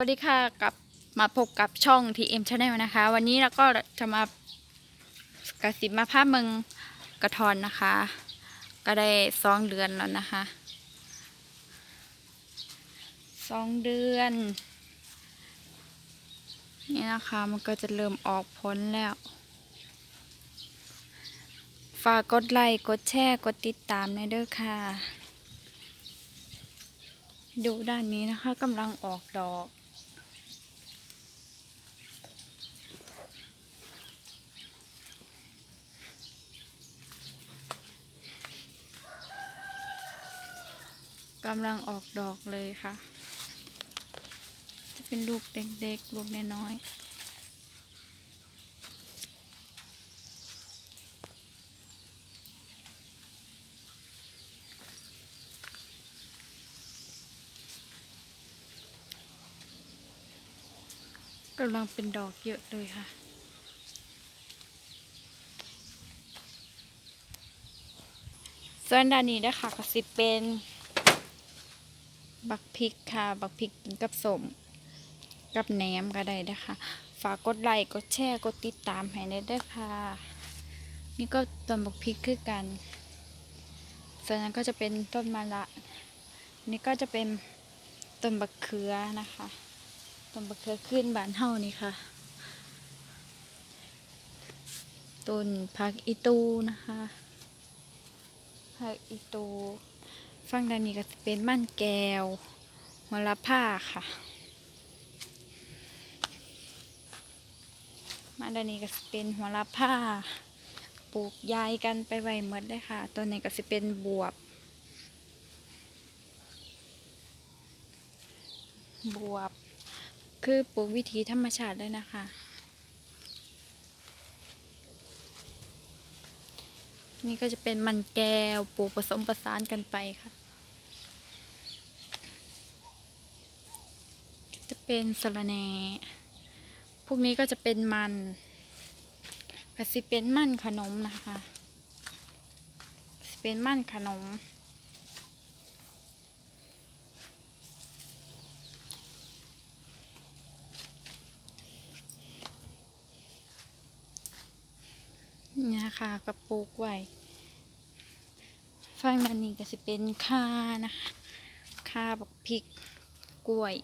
สวัสดีค่ะกลับมาพบกับช่อง TM Channel นะคะ วันนี้เราก็จะมากระสิบมาภาพเมืองกระทอนนะคะ ก็ได้สองเดือนแล้วนะคะสองเดือน นี่นะคะมันก็จะเริ่มออกผลแล้ว ฝากกดไลค์กดแชร์กดติดตามในเด้อค่ะ ดูด้านนี้นะคะกำลังออกดอก กำลังออกดอกเลยค่ะ จะเป็นลูกเด็กๆ ลูกน้อยๆกำลังเป็นดอกเยอะเลยค่ะ ส่วนด้านนี้นะคะก็สิเป็น บักพริกค่ะ บักพริกกินกับสมกับแหนมก็ได้นะคะ ฝากกดไลค์กดแชร์กดติดตามให้ได้ด้วยค่ะ นี่ก็ต้นบักพริกคือกันส่วนนั้นก็จะเป็นต้นมะละนี่ก็จะเป็นต้นบักเขือนะคะต้นบักเขือขึ้นบานเฮานี่ค่ะต้นผักอีตูนะคะผักอีตู ฝั่งด้านนี้ก็จะเป็นมั่นแก้วหัวลผ้าค่ะ มาด้านนี้ก็จะเป็นหัวลผ้า ปลูกยายกันไปไว้หมดเลยค่ะ ตัวนี้ก็จะเป็นบวบบวบ คือปลูกวิธีธรรมชาติเลยนะคะ นี่ก็จะเป็นมันแก้วปลูกผสมประสานกันไปค่ะ จะเป็นสะระแหน่พวกนี้ก็จะเป็นมันกสิเป็นมันขนมนะคะสเป็นมันขนม นี่นะคะก็ปลูกไว้ ฝั่งด้านนี้ก็จะเป็นค่านะคะค่าบักพริกกล้วย